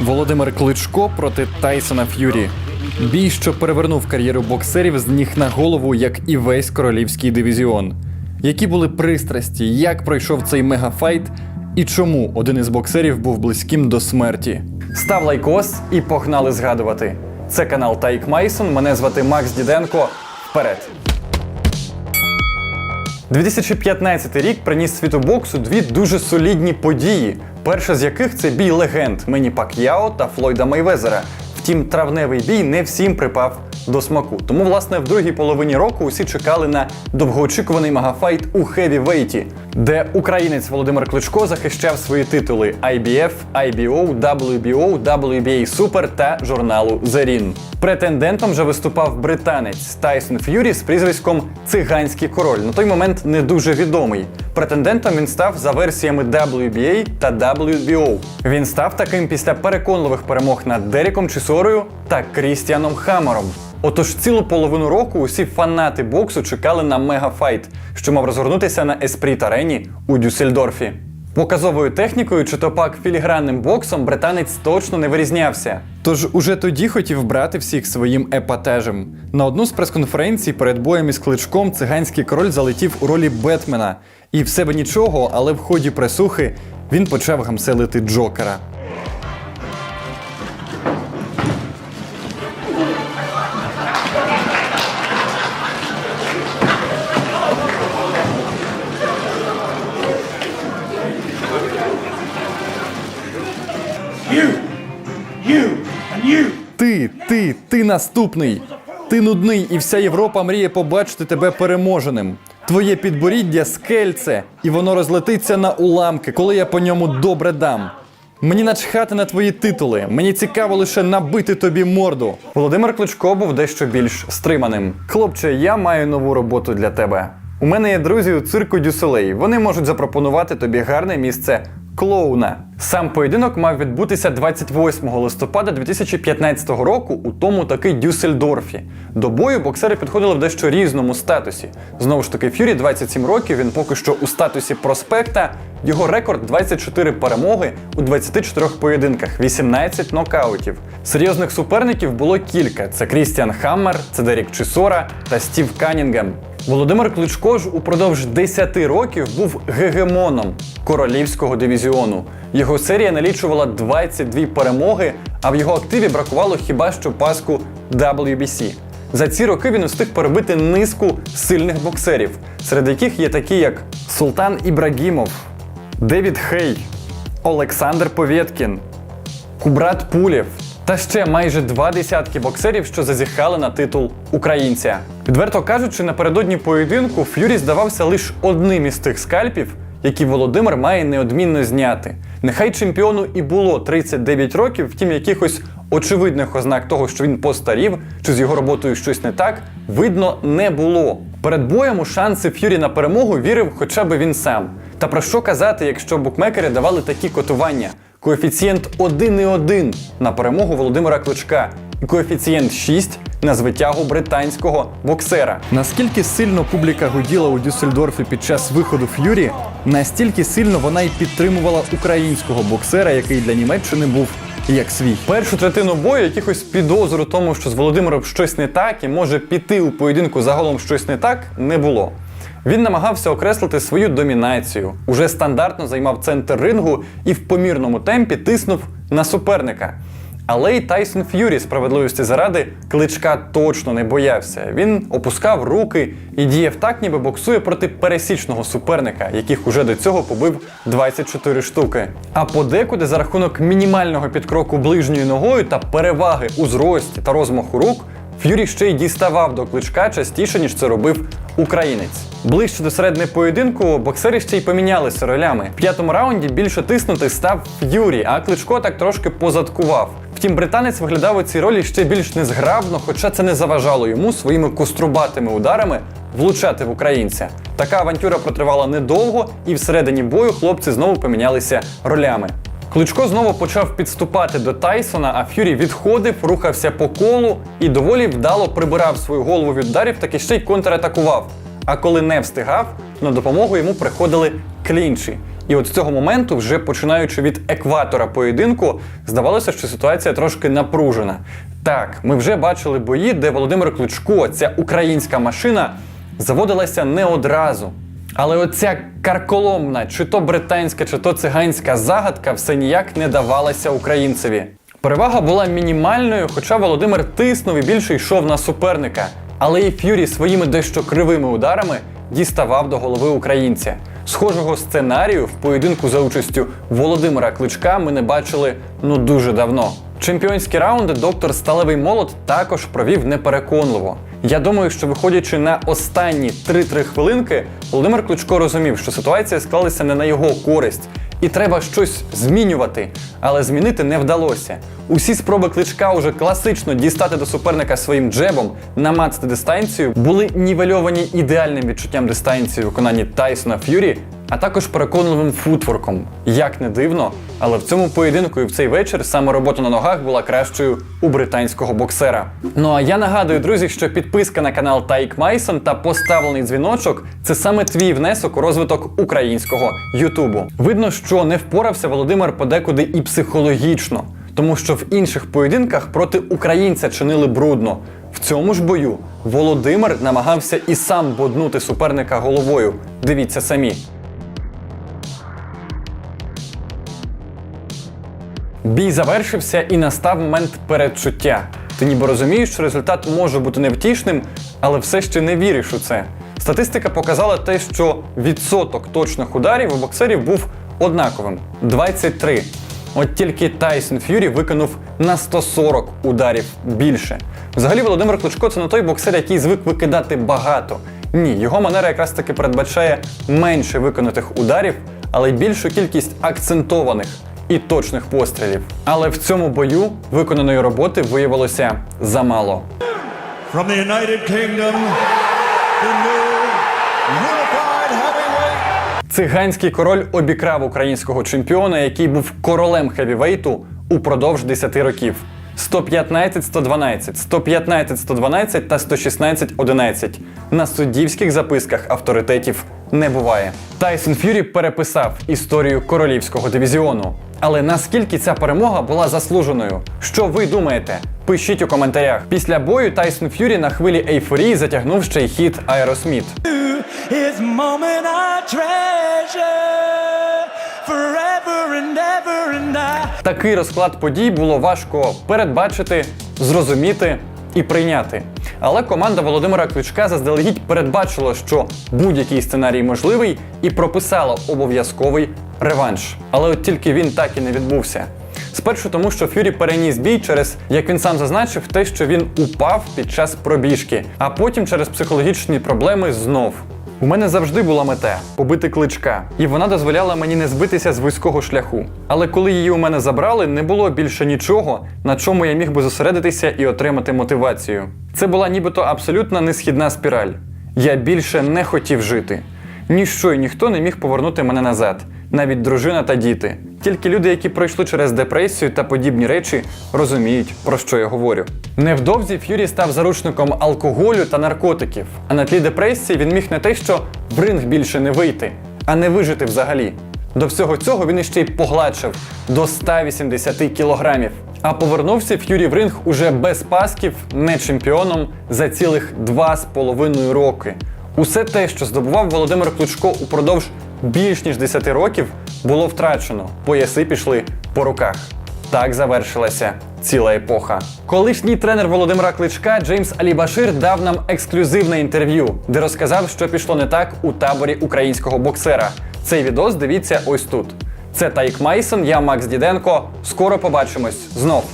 Володимир Кличко проти Тайсона Ф'юрі. Бій, що перевернув кар'єру боксерів з ніг на голову, як і весь королівський дивізіон. Які були пристрасті, як пройшов цей мегафайт, і чому один із боксерів був близьким до смерті? Став лайкос і погнали згадувати. Це канал Тайк Майсон. Мене звати Макс Діденко. Вперед! 2015 рік приніс світу боксу дві дуже солідні події. Перша з яких це бій легенд Мені Пак'яо та Флойда Мейвезера. Втім, травневий бій не всім припав до смаку. Тому, власне, в другій половині року усі чекали на довгоочікуваний магафайт у хевівейті, де українець Володимир Кличко захищав свої титули IBF, IBO, WBO, WBA Super та журналу The Ring. Претендентом же виступав британець Тайсон Ф'юрі з прізвиськом Циганський король. На той момент не дуже відомий. Претендентом він став за версіями WBA та WBO. Він став таким після переконливих перемог над Деріком Чісорою та Крістіаном Хаммером. Отож, цілу половину року усі фанати боксу чекали на мегафайт, що мав розгорнутися на Еспріт арені у Дюссельдорфі. Показовою технікою чи то пак філігранним боксом британець точно не вирізнявся. Тож уже тоді хотів брати всіх своїм епатежем. На одну з прес-конференцій перед боєм із кличком циганський король залетів у ролі Бетмена. І в себе нічого, але в ході пресухи він почав гамселити Джокера. Ти, ти, ти наступний. Ти нудний, і вся Європа мріє побачити тебе переможеним. Твоє підборіддя скельце, і воно розлетиться на уламки, коли я по ньому добре дам. Мені начхати на твої титули. Мені цікаво лише набити тобі морду. Володимир Кличко був дещо більш стриманим. Хлопче, я маю нову роботу для тебе. У мене є друзі у цирку Дюселей. Вони можуть запропонувати тобі гарне місце клоуна. Сам поєдинок мав відбутися 28 листопада 2015 року у тому таки Дюссельдорфі. До бою боксери підходили в дещо різному статусі. Знову ж таки, Фюрі 27 років. Він поки що у статусі проспекта. Його рекорд 24 перемоги у 24 поєдинках, 18 нокаутів. Серйозних суперників було кілька: це Крістіан Хаммер, це Дерік Чисора та Стів Канінгем. Володимир Кличко ж упродовж 10 років був гегемоном королівського дивізіону. Його серія налічувала 22 перемоги, а в його активі бракувало хіба що паску WBC. За ці роки він устиг перебити низку сильних боксерів, серед яких є такі, як Султан Ібрагімов, Девід Хей, Олександр Повєткін, Кубрат Пулєв та ще майже два десятки боксерів, що зазіхали на титул українця. Відверто кажучи, напередодні поєдинку Ф'юрі здавався лише одним із тих скальпів, які Володимир має неодмінно зняти. Нехай чемпіону і було 39 років, втім якихось очевидних ознак того, що він постарів, чи з його роботою щось не так, видно не було. Перед боєм у шанси Ф'юрі на перемогу вірив хоча б він сам. Та про що казати, якщо букмекери давали такі котування? Коефіцієнт 1,1 на перемогу Володимира Кличка і коефіцієнт 6 на звитягу британського боксера. Наскільки сильно публіка гуділа у Дюссельдорфі під час виходу Ф'юрі, настільки сильно вона й підтримувала українського боксера, який для Німеччини був як свій. Першу третину бою якихось підозр у тому, що з Володимиром щось не так і може піти у поєдинку загалом щось не так, не було. Він намагався окреслити свою домінацію, уже стандартно займав центр рингу і в помірному темпі тиснув на суперника. Але й Тайсон Ф'юрі справедливості заради кличка точно не боявся. Він опускав руки і діяв так, ніби боксує проти пересічного суперника, яких уже до цього побив 24 штуки. А подекуди за рахунок мінімального підкроку ближньою ногою та переваги у зрості та розмаху рук. Ф'юрі ще й діставав до кличка частіше, ніж це робив українець. Ближче до середини поєдинку боксери ще й помінялися ролями. В п'ятому раунді більше тиснути став Ф'юрі, а кличко так трошки позадкував. Втім, британець виглядав у цій ролі ще більш незграбно, хоча це не заважало йому своїми кострубатими ударами влучати в українця. Така авантюра протривала недовго, і всередині бою хлопці знову помінялися ролями. Кличко знову почав підступати до Тайсона, а Ф'юрі відходив, рухався по колу і доволі вдало прибирав свою голову від ударів, так і ще й контратакував. А коли не встигав, на допомогу йому приходили клінчі. І от з цього моменту, вже починаючи від екватора поєдинку, здавалося, що ситуація трошки напружена. Так, ми вже бачили бої, де Володимир Кличко, ця українська машина, заводилася не одразу. Але оця карколомна, чи то британська, чи то циганська загадка все ніяк не давалася українцеві. Перевага була мінімальною, хоча Володимир тиснув і більше йшов на суперника. Але і Ф'юрі своїми дещо кривими ударами діставав до голови українця. Схожого сценарію в поєдинку за участю Володимира Кличка ми не бачили ну дуже давно. Чемпіонські раунди доктор Сталевий Молот також провів непереконливо. Я думаю, що виходячи на останні 3-3 хвилинки, Володимир Кличко розумів, що ситуація склалася не на його користь, і треба щось змінювати. Але змінити не вдалося. Усі спроби кличка уже класично дістати до суперника своїм джебом, намацати дистанцію, були нівельовані ідеальним відчуттям дистанції у виконанні Тайсона Ф'юрі, а також переконливим футворком. Як не дивно, але в цьому поєдинку і в цей вечір саме робота на ногах була кращою у британського боксера. Ну а я нагадую, друзі, що підписка на канал Тайк Майсон та поставлений дзвіночок це саме твій внесок у розвиток українського Ютубу. Видно, що не впорався Володимир подекуди і психологічно, тому що в інших поєдинках проти українця чинили брудно. В цьому ж бою Володимир намагався і сам боднути суперника головою. Дивіться самі. Бій завершився і настав момент передчуття. Ти ніби розумієш, що результат може бути невтішним, але все ще не віриш у це. Статистика показала те, що відсоток точних ударів у боксерів був однаковим 23. От тільки Тайсон Ф'юрі виконав на 140 ударів більше. Взагалі, Володимир Кличко це не той боксер, який звик викидати багато. Ні, його манера якраз таки передбачає менше виконаних ударів, але й більшу кількість акцентованих і точних пострілів. Але в цьому бою виконаної роботи виявилося замало. From the United Kingdom, the new unified heavyweight Циганський король обікрав українського чемпіона, який був королем хевівейту упродовж 10 років. 115-112, 115-112 та 116-11. На суддівських записках авторитетів не буває. Тайсон Ф'юрі переписав історію королівського дивізіону. Але наскільки ця перемога була заслуженою? Що ви думаєте? Пишіть у коментарях. Після бою Тайсон Ф'юрі на хвилі ейфорії затягнув ще й хіт Аеросміт. Такий розклад подій було важко передбачити, зрозуміти і прийняти. Але команда Володимира Кличка заздалегідь передбачила, що будь-який сценарій можливий, і прописала обов'язковий реванш. Але от тільки він так і не відбувся. Спершу тому, що Фюрі переніс бій через, як він сам зазначив, те, що він упав під час пробіжки, а потім через психологічні проблеми знов. У мене завжди була мета побити кличка, і вона дозволяла мені не збитися з вузького шляху. Але коли її у мене забрали, не було більше нічого, на чому я міг би зосередитися і отримати мотивацію. Це була нібито абсолютна несхідна спіраль. Я більше не хотів жити. Ніщо і ніхто не міг повернути мене назад, навіть дружина та діти. Тільки люди, які пройшли через депресію та подібні речі, розуміють, про що я говорю. Невдовзі Ф'юрі став заручником алкоголю та наркотиків, а на тлі депресії він міг не те, що в ринг більше не вийти, а не вижити взагалі. До всього цього він іще й погладшив до 180 кілограмів. А повернувся Ф'юрі в ринг уже без пасків, не чемпіоном за цілих два з половиною роки. Усе те, що здобував Володимир Кличко упродовж більш ніж 10 років, було втрачено. Пояси пішли по руках. Так завершилася ціла епоха. Колишній тренер Володимира Кличка Джеймс Алібашир дав нам ексклюзивне інтерв'ю, де розказав, що пішло не так у таборі українського боксера. Цей відос дивіться ось тут. Це Тайк Майсон, я Макс Діденко. Скоро побачимось знов.